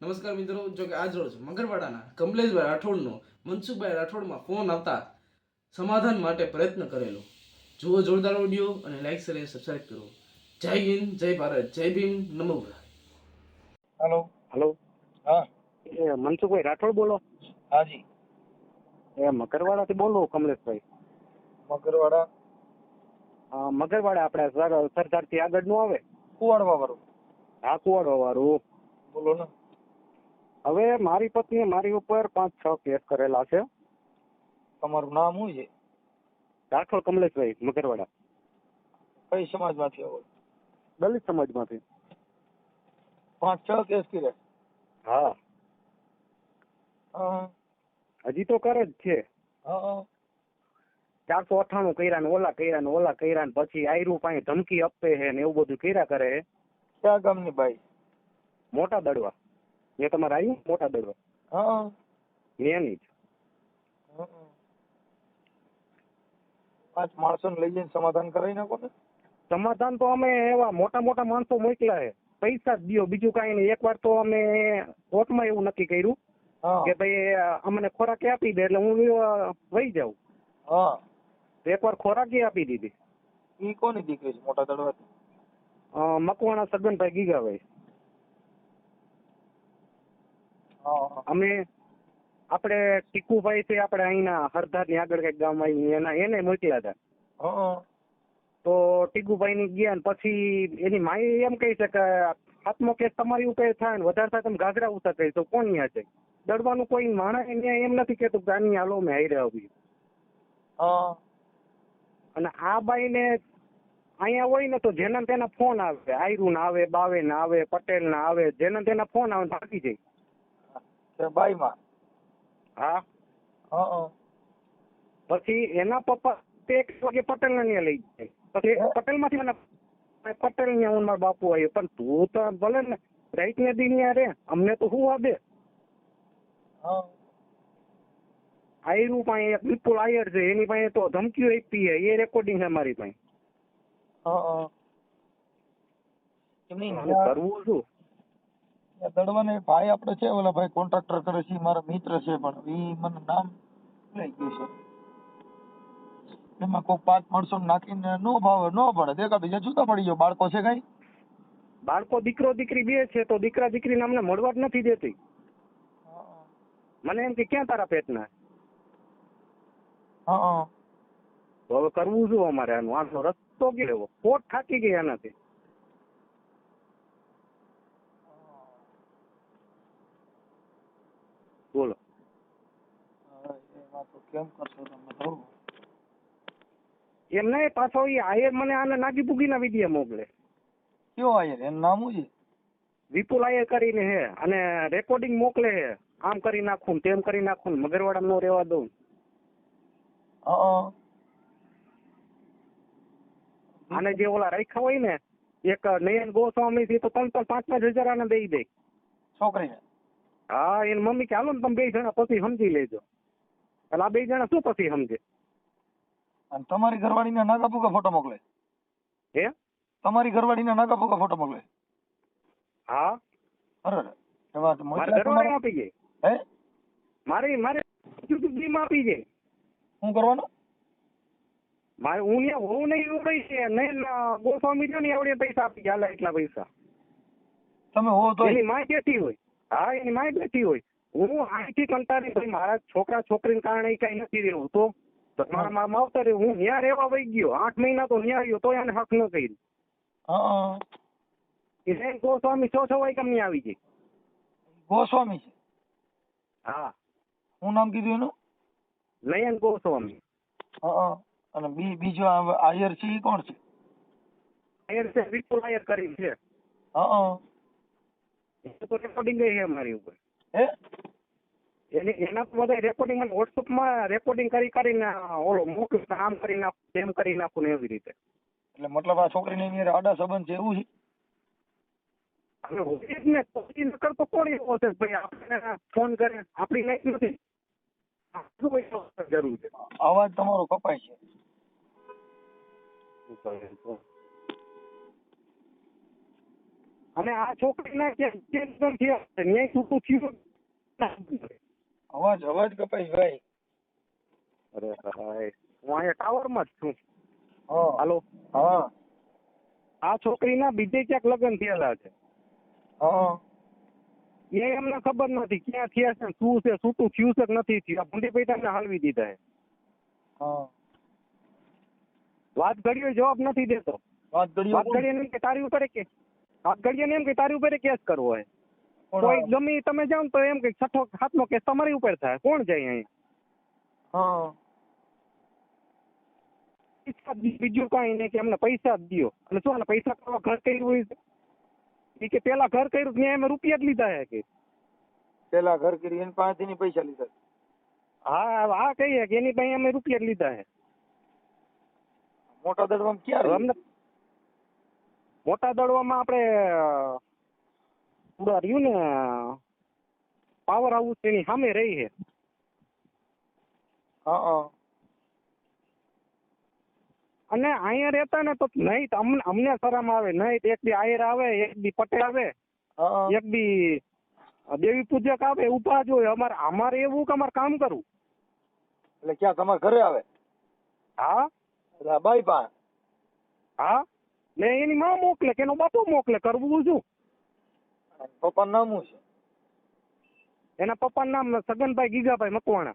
નમસ્કાર મિત્રો જો કે આજ રોજ મગરવાડાના કમલેશભાઈ રાઠોડનો મનસુખભાઈ રાઠોડમાં ફોન આવતા સમાધાન માટે પ્રયત્ન કરેલો. જુઓ જોરદાર ઓડિયો અને લાઈક શેર અને સબસ્ક્રાઇબ કરો. જય હિન્દ જય ભારત જય ભીમ નમો હેલો હલો હા. એ મનસુખભાઈ રાઠોડ બોલો. હાજી. એ મકરવાડાથી બોલો કમલેશભાઈ. મગરવાડા? હા મગરવાડા આપણે સર સરદારથી આગળનું આવે? કુવાડવા વાળું હા કુવાડવા વાળું બોલો ને. હવે મારી પત્નીએ મારી ઉપર પાંચ છ કેસ કરેલા છે. તમારું નામ શું છે? રાઠોડ કમલેશભાઈ મગરવાડા. કઈ સમાજમાંથી આવો દલિત સમાજમાંથી. પાંચ છ કેસ કર્યા? હા. હા હજી તો કરે જ છે. હા ચારસો અઠાણું કર્યા ને ઓલા કર્યા ને ઓલા કર્યા ને પછી આયરું પાસે ધમકી આપે હે ને એવું બધું કર્યા કરે છે. ક્યાં ગામની ભાઈ મોટા દડવા. એ તમારે આવ્યું મોટા દડવા? હા. એની જ. હા. પાંચ માણસોને લઈ જઈને સમાધાન કરાવી નાખો ને. સમાધાન તો અમે એવા મોટા મોટા માણસો મોકલ્યા છે. પૈસા જ દો બીજું કાંઈ નહીં. એકવાર તો અમે કોર્ટમાં એવું નક્કી કર્યું કે ભાઈ અમને ખોરાક આપી દે એટલે હું વહી જાઉં. હા. એકવાર ખોરાકી આપી દીધી. ઈ કોની દીકરી છે મોટા દડવાથી? મકવાણા સગનભાઈ ગીગાભાઈ હા હા. અમે આપણે ટીકુભાઈ છે આપણે અહીંના હરધારની આગળ કંઈક ગામ આવી એના એને મોકલ્યા હતા. તો ટીકુભાઈ ની ગયા ને પછી એની માઈ એમ કહી છે કે સાતમો કેસ તમારી ઉપર થાય ને વધારે થાય તમે ગાજરા ઉતર થઈ તો કોણ ન્યા છે? દડવાનું કોઈ માણસ એમ નથી કેતું કે આની હાલો મેં હાઈ હા. અને આ બાઈને અહીંયા હોય ને તો જેના તેના ફોન આવે. આયરુ ના આવે બાવે ના આવે પટેલ ના આવે જેના તેના ફોન આવે થાકી જાય. તે બાઈમાં. હા. પછી એના પપ્પા એક વાગે પટેલ ને લઈ જાય. પછી પટેલમાંથી મને પટેલ ને હું મારા બાપુ આવ્યો. પણ તું તો ભલે ને રાઈટ ને દી ને રે. અમને તો શું વાદે આયરું પાસે એક વિપુલ આયર છે. એની પાસે તો ધમકીઓ આપી છે. એ રેકોર્ડિંગ છે મારી પાસે કરવું શું દડવાને ભાઈ આપણે છે ઓલા ભાઈ કોન્ટ્રાક્ટર કરે છે મારા મિત્ર છે પણ એ મને નામ ભૂલાઈ ગયું છે. એમાં કોઈ પાંચ માણસો નાખીને નો ભાવે નો પડે દેખા બીજા જુદા પડી ગયો. બાળકો છે કઈ? બાળકો દીકરો દીકરી બે છે તો દીકરા દીકરીને અમને મળવા જ નથી દેતી. મને એમ કે ક્યાં તારા પેટના? હા તો હવે કરવું શું અમારે આનું? આનો રસ્તો કે લેવો કોટ થાકી ગઈ આનાથી બોલો હવે એમાં તો કેમ કરશો તમે? તો એમ નહીં પાછો એ આયર મને આને નાગી પૂગીના વિદ્યા મોકલે. કયો આયર? એનું નામ શું છે? વિપુલ આયર કરીને હે અને રેકોર્ડિંગ મોકલે હે. આમ કરી નાખું તેમ કરી નાખું મગરવાડા નો રહેવા દઉં. આને જે ઓલા રાખ્યા હોય ને એક નયન ગોસ્વામી થી તો ત્રણ ત્રણ પાંચ પાંચ હજાર આને દઈ દે. છોકરીને હા એની મમ્મી કે હાલો ને તમે બે જણા પછી સમજી લેજો. એટલે આ બે જણા શું પછી સમજે? અને તમારી ઘરવાળીને નાગા ફૂગા ફોટો મોકલે. હે? તમારી ઘરવાળીને નાગા ફૂગા ફોટો મોકલે. હા. અરે મોકલ્યા ઘરવાળી આપી જાય હે? મારે મારે માં આપી જાય શું કરવાનું? મારે હું ને હું નહીં એવું છે નહીં ગોસ્વામી છે ને એવડે પૈસા આપી ગયા એટલા પૈસા. તમે હો તો એની માય બેઠી હોય. હા એની માય બેઠી હોય. હું અહીંથી કંટાળી ભાઈ મારા છોકરા છોકરીને કારણે કઈ નથી રહેવું તો મારા મારા માવતરે હું ન્યા રહેવા વહી ગયો. આઠ મહિના તો ન્યા રહ્યો તો એને હક ન કરી. હા. હા. એ જૈન ગોસ્વામી છો છો કેમ નહીં આવી ગઈ ગોસ્વામી છે. હા. શું નામ કીધું એનું? નયન ગોસ્વામી. હા અને બી બીજો આયર છે એ કોણ છે? આયર છે વિપુલ આયર કરી છે. હા એ તો રેકોર્ડિંગ છે મારી ઉપર. હે? એની એના તો બધા રેકોર્ડિંગ અને વોટ્સઅપમાં રેકોર્ડિંગ કરી કરીને ઓલો મોકલું આમ કરી નાખું તેમ કરી નાખું ને એવી રીતે. એટલે મતલબ આ છોકરીની અંદર આડા સંબંધ છે એવું છે? હવે હોય જ ને કોઈ નકર તો કોણ એવો છે? ભાઈ આપણે ફોન કરે આપણી લાઈફ નથી. જરૂર છે. અવાજ તમારો કપાય છે. અને આ છોકરીના કેન્સર ન્યાય છૂટું થયું. અવાજ અવાજ કપાઈ ભાઈ. અરે હાય. હું અહીંયા ટાવરમાં જ છું. હા. હાલો. હા. આ છોકરીના બીજે ક્યાંક લગ્ન થયેલા છે? હા. એ એમને ખબર નથી ક્યાં થયા છે શું છે છૂટું થયું છે નથી થયું? ભૂંડી ભૂંડી પૈસાને હાલવી દીધા છે. હા. વાત ઘડીએ જવાબ નથી દેતો. વાત વાત ઘડીએ એમ કે તારી ઉપર કે વાત ઘડીએ એમ કે તારી ઉપર કેસ કરવો હોય કોઈ ગમે તમે જાઓ તો એમ કે છઠ્ઠો સાતમો કેસ તમારી ઉપર થાય. કોણ જાય અહીં? પૈસા બીજું કઈ નહીં કે અમને પૈસા જ દો અને શું પૈસા કરવા ઘર કર્યું હોય એ કે પેલા ઘર કર્યું ત્યાં એમ રૂપિયા જ લીધા હે કે? પેલા ઘર કર્યું એની પાસેથી ની પૈસા લીધા. હા હા કહીએ કે એની પાસે અમે રૂપિયા જ લીધા હે. મોટા દડવામાં ક્યાં અમને મોટા દડવામાં આપણે પૂરા રહ્યું ને પાવર હાઉસ એની સામે રહી છે. હા હા. અને અહીંયા રહેતા ને તો નહીં અમને અમને શરમ આવે. નહીં એક બી આયર આવે એક બી પટેલ આવે એક બી દેવી પૂજક આવે ઊભા જ હોય. અમારે અમારે એવું કે અમારે કામ કરવું. એટલે ક્યાં તમારે ઘરે આવે? હા? એટલે બાઈ પા હા? ને એની માં મોકલે કે એનો બાપુ મોકલે કરવું શું? પપ્પા નામું છે? એના પપ્પાનું નામ સગનભાઈ ગીગાભાઈ મકવાણા.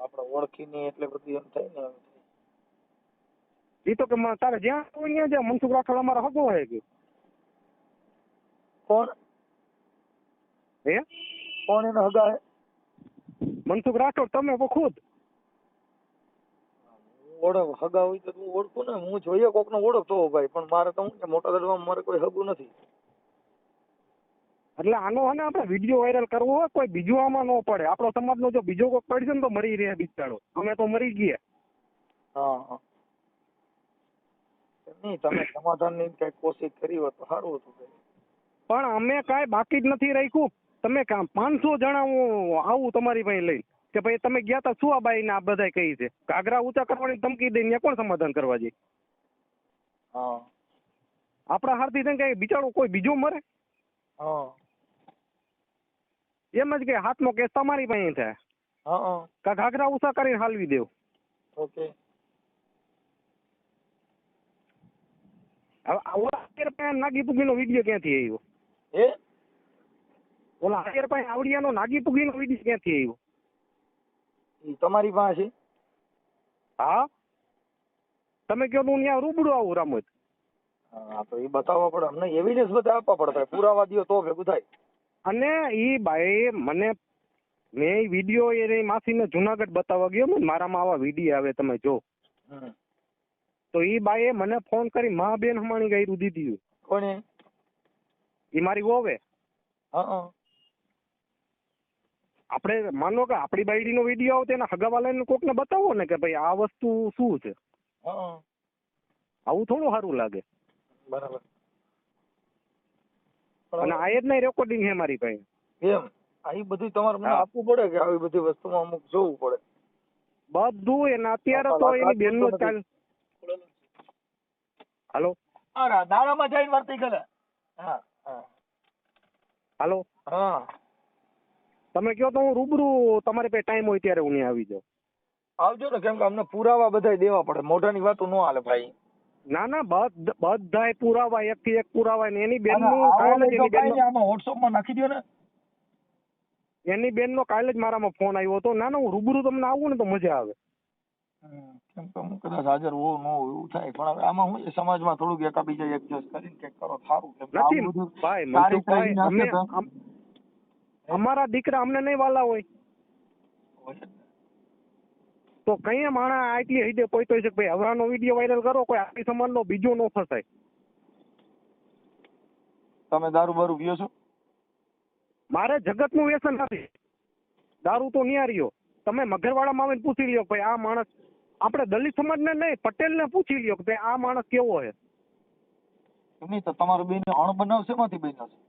આપણે ઓળખી નહીં એટલે બધું એમ થાય ને એ તો કે તારે જ્યાં હોય ત્યાં જ્યાં મનસુખ રાઠોડ અમારો હગો હોય કે કોણ? હે? કોણ એનો હગા હે? મનસુખ રાઠોડ તમે ખુદ. ઓળખ હગા હોય તો તું ઓળખું ને. હું જોઈએ કોક નો ઓળખતો તો ભાઈ પણ મારે તો હું કે મોટા દડવામાં મારે કોઈ હગું નથી. એટલે આનો હે ને આપણે વીડિયો વાયરલ કરવો હોય કોઈ બીજું આમાં ન પડે. આપણો સમાજનો જો બીજો કોઈ પડશે ને તો મરી રહે બિચારો. અમે તો મરી ગયા. હા હા. નહીં તમે સમાધાનની કઈ કોશિશ કરી હોત તો સારું હતું પણ અમે કાંઈ બાકી જ નથી રાખ્યું. તમે કામ પાંચસો જણા હું આવું તમારી પાસે લઈને. કે ભાઈ તમે ગયા તા શું આ બાઈને આ બધા કહી છે. ઘાઘરા ઊંચા કરવાની ધમકી દઈને કોણ સમાધાન કરવા જઈ હા. આપણા હારથી થઈને કઈ બિચારો કોઈ બીજો મરે? હા. એમ જ કે હાથનો કેસ તમારી પાસે થાય. હા કા ઘાઘરા ઊંચા કરીને હાલવી દેવ. ઓકે. હવે ઓલા હાયર પાસે નાગી પુગીનો વીડિયો ક્યાંથી આવ્યો? એ ઓલા હાયર પાસે આવડિયાનો નાગી પુગીનો વીડિયો ક્યાંથી આવ્યો? તમારી પાસે હા? તમે કહો હું ત્યાં રૂબરૂ આવું રામોદ હા તો એ બતાવવા પડે. અમને એવિડન્સ બધા આપવા પડતા પુરાવા દો તો ભેગું થાય. અને એ ભાઈ મને મેં એ વીડિયો એની માસીને જુનાગઢ બતાવવા ગયો ને મારામાં આવા વીડિયો આવે તમે જો. તો ઈ બાઈએ મને ફોન કરી મા બેન હમાણી ગાયરું દીધી. કોણે? ઈ મારી વોવે. હા. આપણે માનો કે આપણી બાયડીનો વીડિયો આવે તો એના હગાવાલાને કોકને બતાવો ને કે ભાઈ આ વસ્તુ શું છે? આવું થોડું સારું લાગે. બરાબર. અને આ જ નહીં રેકોર્ડિંગ છે મારી પાસે. એમ? આ બધું તમારે મને આપવું પડે કે આવી બધી વસ્તુમાં અમુક જોવું પડે? બધું એને અત્યારે તો એની બેનનો જ ચાલ હાલો? દાડામાં જઈને વર્તી કરે હા હા. હાલો? હા. તમે કહો તો હું રૂબરૂ તમારી પાસે ટાઈમ હોય ત્યારે હું ત્યાં આવી જાઉં. આવજો ને કેમ કે અમને પુરાવા બધા દેવા પડે. મોઢાની વાતો ન હાલે ભાઈ. ના ના બધાય પુરાવા એક થી એક પુરાવા ને એની બેનનું કાલે જ એની વોટ્સઅપમાં નાખી દો ને. એની બેનનો કાલે જ મારામાં ફોન આવ્યો હતો. ના ના હું રૂબરૂ તમને આવું ને તો મજા આવે. કેમ કે હું કદાચ હાજર હોઉં ન હોઉં એવું થાય. પણ હવે આમાં હું સમાજમાં થોડુંક એકાબીજા એડજસ્ટ કરીને કંઈક કરો સારું કેમ નથી ભાઈ મનસુખભાઈ અમ- અમારા દીકરા અમને નહીં વાલા હોય. તો કઈ માણા આટલી હદે પહોંચ્યો છે ભાઈ હવરાનો વીડિયો વાયરલ કરો કોઈ આપણી સમાજનો બીજો નો ફસાય. તમે દારૂ બારૂ પીઓ છો? મારે જગતનું વ્યસન નથી. દારૂ તો નિયારીઓ તમે મગરવાડામાં આવીને પૂછી લ્યો ભાઈ આ માણસ આપણે દલિત સમાજને નહીં પટેલને પૂછી લ્યો કે ભાઈ આ માણસ કેવો છે? નહીં તો તમારું બેન અણ બનાવશે માંથી બન્યો છે?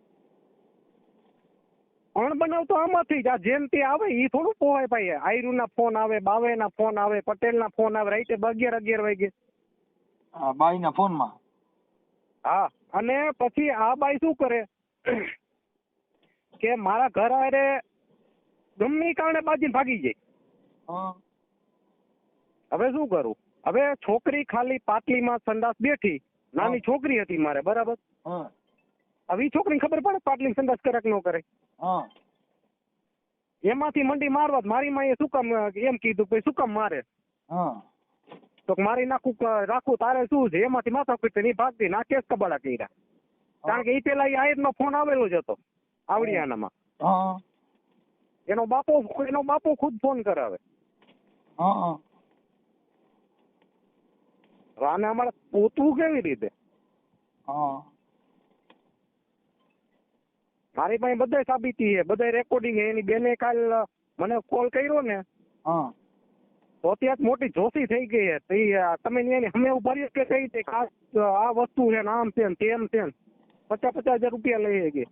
અણ બનાવતો આમાંથી જ. આ જેમ તે આવે એ થોડું પોહાય ભાઈ. આયરુના ફોન આવે બાવેના ફોન આવે પટેલના ફોન આવે. રાઈતે અગિયાર અગિયાર વાગે. બાઈના ફોનમાં? હા. અને પછી આ બાઈ શું કરે? કે મારા ઘર આરે ગમે કારણે બાજીને ભાગી જાય. હવે શું કરું? હવે છોકરી ખાલી પાટલીમાં સંડાસ બેઠી. નાની છોકરી હતી મારે બરાબર? હવે છોકરી ખબર પડે પાટલી સંડાસ કરે કે ન કરે હા. એમાંથી મંડી મારવા મારી માએ શું કામ એમ કીધું કે શું કામ મારે? હા. તો મારી નાખું રાખું તારે શું છે? એમાંથી માથા પીટની ભાગતી ના કેસ કબાડા કર્યા. કારણ કે એ પેલા એ આયર નો ફોન આવેલો જ હતો આવડિયાનામાં. હા. એનો બાપો એનો બાપો ખુદ ફોન કરાવે. હા આને અમારે પોતવું કેવી રીતે? હા. મારી પાસે બધાય સાબિતી છે બધાય રેકોર્ડિંગ છે. એની બેને કાલ મને કોલ કર્યો ને હા. તો અત્યારે મોટી જોશી થઈ ગઈ છે. તમે એની અમે ઊભા કે કઈ છે ખાસ આ વસ્તુ છે આમ છે ને તેમ છે ને પચાસ પચાસ હજાર રૂપિયા લઈ ગઈ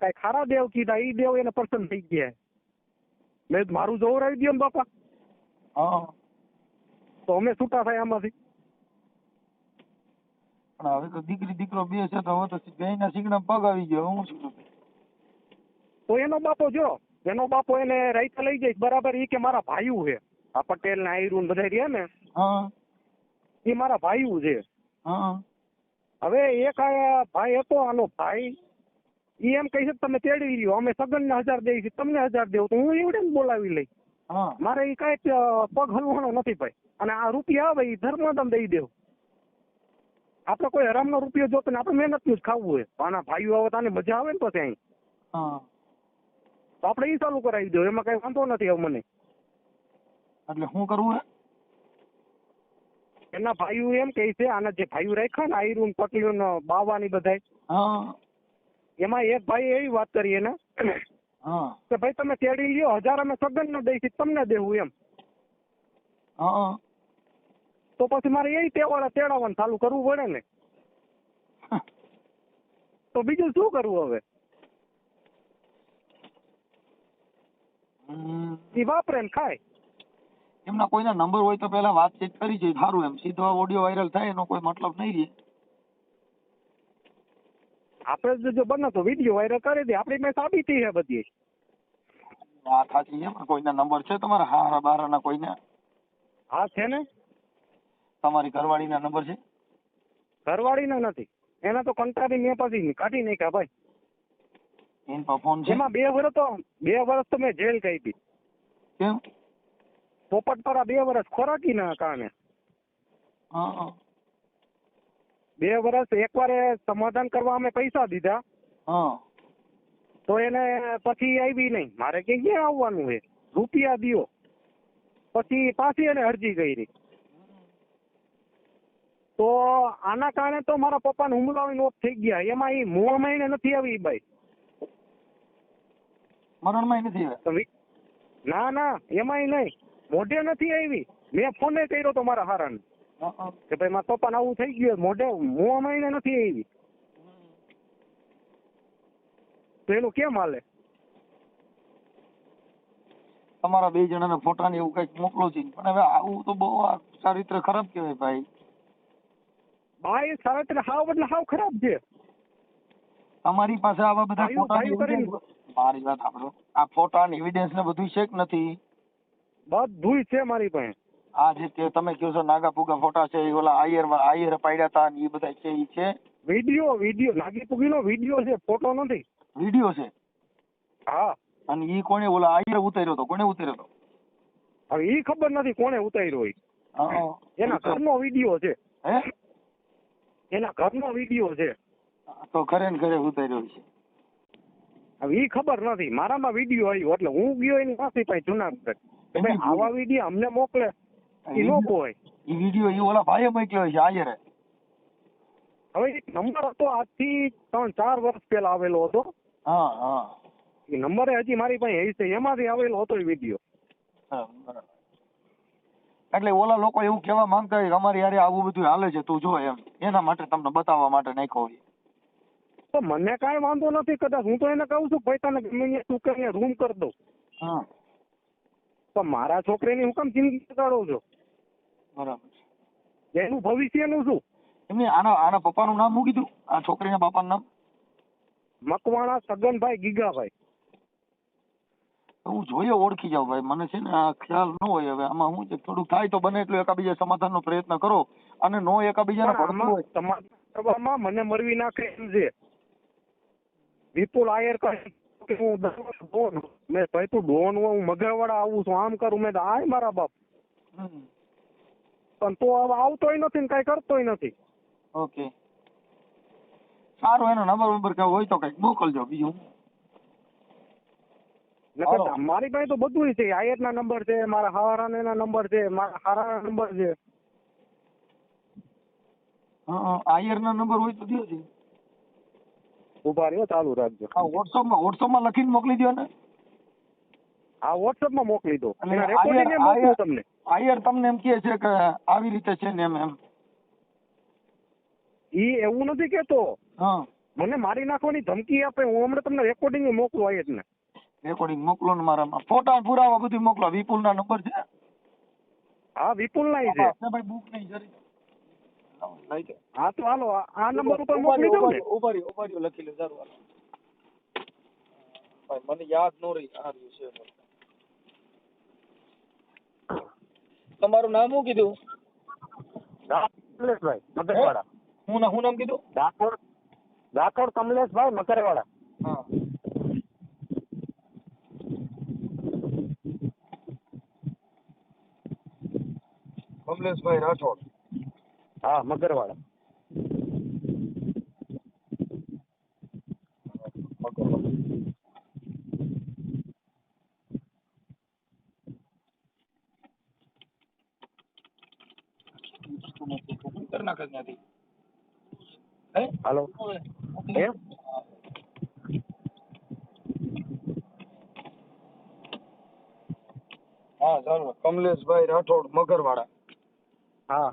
કઈ ખારા દેવ કીધા ઈ દેવ એને પસંદ થઈ ગયા મેં મારું મારું જોવરાવી દો ને બાપા. હા. તો અમે છૂટા થાય આમાંથી. પણ હવે તો દીકરી દીકરો બે છે તો હવે તો બેયના સિંગડા પગ આવી ગયો હું શું તો એનો બાપો જો એનો બાપો એને રાઈતે લઈ જાય બરાબર ઈ કે મારા ભાઈઓ છે. આ પટેલ ને આયરુ બધા રહ્યા ને એ મારા ભાઈઓ છે. હવે એક ભાઈ હતો આનો ભાઈ ઈ એમ કહે છે તમે તેડી લ્યો અમે સગન ને હજાર દઈ તમને હજાર દેવું તો હું એવડે બોલાવી લઈ હા. મારે ઈ કઈ પગ હલવાનો નથી ભાઈ. અને આ રૂપિયા આવે ઈ ધર્મદાન દઈ દેવ. આપણે કોઈ હરામનો રૂપિયો જોતો ને આપણે મહેનતનું જ ખાવું હોય. આના ભાઈઓ આવે તાને મજા આવે ને પછી અહીં. તો આપણે એ ચાલુ કરાવી દો એમાં કઈ વાંધો નથી હવે મને. એટલે શું કરવું એના ભાઈઓ એમ કહે છે આના જે ભાઈઓ રાખ્યા ને આયરુન પટલીઓ ને બાવા ની બધાય હા. એમાં એક ભાઈ એવી વાત કરી એને કે ભાઈ તમે તેડી લ્યો હજાર અમે સગન ને દઈશી તમને દેવું એમ. હા. તો પછી મારે એ તેવાળા તેડાવવાનું ચાલુ કરવું પડે ને. તો બીજું શું કરવું હવે. એ વાપરે ને ખાય. એમના કોઈના નંબર હોય તો પેલા વાતચીત કરી જોઈએ સારું એમ. સીધો ઓડિયો વાયરલ થાય એનો કોઈ મતલબ નહીં રહે. આપણે જો- જો બને તો વીડિયો વાયરલ કરી દે. આપણી મેં સાબિતી છે બધી. વાત સાચી છે કોઈના નંબર છે તમારા? હારા બારાના કોઈના? હા છે ને? તમારી ઘરવાળીના નંબર છે? ઘરવાળીના નથી. એના તો કંટાળી મેં પછી કાઢી નાખ્યા ભાઈ. એન પર ફોન છે? એમાં બે વર્ષ તો બે વર્ષ તો મેં જેલ કાઢી કેમ? પોપટપરા બે વર્ષ ખોરાકી ના કામે બે વર્ષ એકવાર સમાધાન કરવા અમે પૈસા દીધા. તો એને પછી આવી નહીં. મારે કે ક્યાં આવવાનું છે? રૂપિયા દિયો. પછી પાછી એને અરજી કરી. તો આના કારણે તો મારા પપ્પાને હુમલાની ઓફ થઈ ગયા. એમાં એ મોં મહિને નથી આવી બાઈ. મરણમાં નથી આવી? ના ના એમાં નહીં. મોઢે નથી આવી. મેં ફોને કર્યો તો મારા હારાને. કે ભાઈ મારા પપ્પાને આવું થઈ ગયું. મોઢે મોં મહિને નથી આવી. તો એનું કેમ હાલે? તમારા બે જણાના ફોટા ને એવું કંઈક મોકલો છે. પણ હવે આવું તો બહુ ચારિત્ર ખરાબ કહેવાય ભાઈ. ભાઈ સારા હાવ એટલે હાવ ખરાબ છે. અમારી પાસે આવા બધા ફોટા મારી વાત સાંભળો. આ ફોટા ને એવિડન્સ ને બધું છે કે નથી? બધું છે મારી પાસે. આ જે તે તમે કહો છો નાગા પુગા ફોટા છે એ ઓલા આયર આયર પાડ્યા હતા ને એ બધા છે એ છે? વીડિયો વીડિયો નાગી પુગીનો વીડિયો છે ફોટો નથી. વીડિયો છે? હા. અને ઈ કોને ઓલા આયર ઉતાર્યો હતો કોને ઉતાર્યો હતો હવે એ ખબર નથી કોને ઉતાર્યો હોય. એના ઘરનો વીડિયો છે. હે? એના ઘરનો વીડિયો છે. તો ઘરે ને ઘરે ઉતાર્યો છે. હવે ઈ ખબર નથી. મારામાં વીડિયો આવ્યો એટલે હું ગયો એની પાસે પાસે જુનાગઢ. એટલે આવા વીડિયો અમને મોકલે. એ નો હોય. એ વીડિયો એ ઓલા ભાઈએ મોકલ્યો છે આયરે હવે એક નંબર હતો આજથી ત્રણ ચાર વર્ષ પહેલા આવેલો હતો. હા હા. એ નંબરે હજી મારી પાસે છે એમાંથી આવેલો હતો એ વીડિયો. હા, બરાબર. એટલે ઓલા લોકો એવું કહેવા માંગતા હોય કે અમારી યારે આવું બધું હાલે છે તું જો એમ. એના માટે તમને બતાવવા માટે નાખ્યો હોય. તો મને કાંઈ વાંધો નથી કદાચ હું તો એને કહું છું ભાઈ તને ગમે તું કે રૂમ કરી દઉં હા. પણ મારા છોકરીની હું કેમ જિંદગી બગાડો છો? બરાબર એનું ભવિષ્યનું શું? એમને આના આના પપ્પાનું નામ શું કીધું? આ છોકરીના બાપાનું નામ? મકવાણા સગનભાઈ ગીગાભાઈ. હું જોઈએ ઓળખી જાઉં ભાઈ. મને છે ને આ ખ્યાલ ન હોય હવે. આમાં હું છે? થોડુંક થાય તો બને એટલું એકાબીજા સમાધાનનો પ્રયત્ન કરો અને નો એકાબીજાને પણ હોય સમાધાન મને મરવી નાખે એમ છે. વિપુલ આયર કહે કે હું દરરોજ ડોન. મેં ભાઈ તું ડોન હું મગરવાડા આવું છું. આમ કરું. મેં આય મારા બાપ. પણ તો હવે આવતોય નથી ને કઈ કરતોય નથી. ઓકે. સારું એનો નંબર નંબર કઈ હોય તો કંઈક મોકલજો બીજું. નકર મારી પાસે તો બધું છે. આયત ના નંબર છે મારા હારાને ના નંબર છે મારા હારાના નંબર છે. આયર ના નંબર હોય તો દો ઊભા રહ્યો ચાલુ રાખજો. હા વોટ્સઅપમાં વોટ્સઅપમાં લખીને મોકલી દો ને. હા વોટ્સઅપમાં મોકલી દો. એના રેકોર્ડિંગ મોકલું તમને. આયર તમને એમ કહે છે કે આવી રીતે છે ને એમ એમ. ઈ એવું નથી કેતો હા. મને મારી નાખવાની ધમકી આપે હું હમણાં તમને રેકોર્ડિંગ મોકલું આયર ને રેકોર્ડિંગ મોકલો ને મારા ફોટા પુરાવા બધું મોકલો. વિપુલના નંબર છે. હા વિપુલ ના છે ભાઈ બુક નહીં જરી હા તો હાલો આ- નંબર ઉપર મોકલી દઉં ને? ઉભારી રહ્યો, લખી લે જરૂર. ભાઈ મને યાદ ન રહી આ રહ્યું છે તમારું નામ શું કીધું? કમલેશભાઈ મકરેવાડા. હું ના હું નામ કીધું? રાઠોડ રાઠોડ કમલેશભાઈ મકરેવાડા. હા. કમલેશભાઈ રાઠોડ. હા હાલો. એમ? હા ચાલો કમલેશભાઈ રાઠોડ મગરવાડા. હા.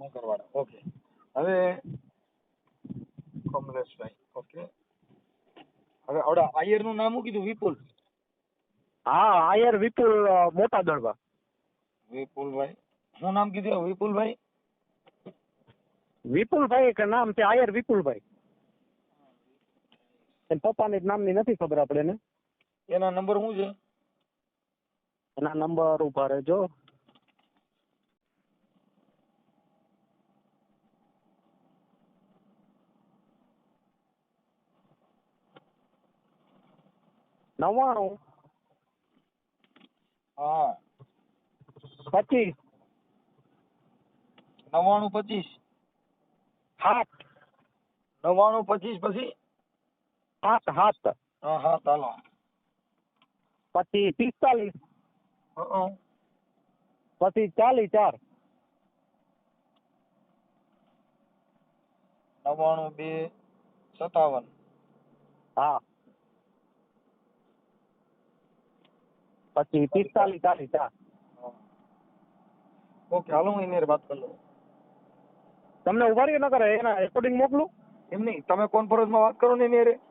મગરવાડા ઓકે હવે કમલેશભાઈ ઓકે હવે આવડા આયરનું નામ શું કીધું? વિપુલ? હા આયર વિપુલ મોટા દળવા. વિપુલભાઈ. શું નામ કીધું? વિપુલભાઈ? વિપુલભાઈ કે નામ છે આયર વિપુલભાઈ. પપ્પાને નામની નથી ખબર આપણે ને એના નંબર શું છે? એના નંબર ઊભા રહેજો. નવ્વાણું. હા. પચીસ. નવ્વાણું પચીસ. સાત. નવ્વાણું પચીસ પછી? સાત સાત. હા હા ચાલો. પછી પિસ્તાલીસ. પછી ચાલીસ ચાર. નવાણું બે સત્તાવન. હા. પછી પિસ્તાલીસ. ચાલીસ ચાર. ઓકે હાલો હું એની વાત કરી લઉં. તમને ઊભા રહ્યો ન કરે એના રેકોર્ડિંગ મોકલું? એમ નહીં તમે કોન્ફરન્સમાં વાત કરો ને એની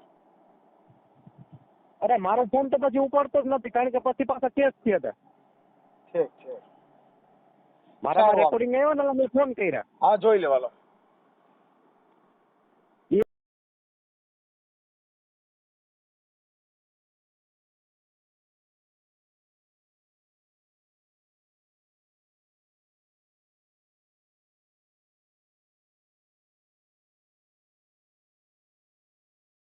અરે મારો ફોન તો પછી ઉપાડતો જ નથી કારણ કે પછી પાછા કેસ થયા હતા ઠીક છે મારા રેકોર્ડિંગ આવ્યો ને મેં ફોન કર્યા. હા જોઈ લેવાલો.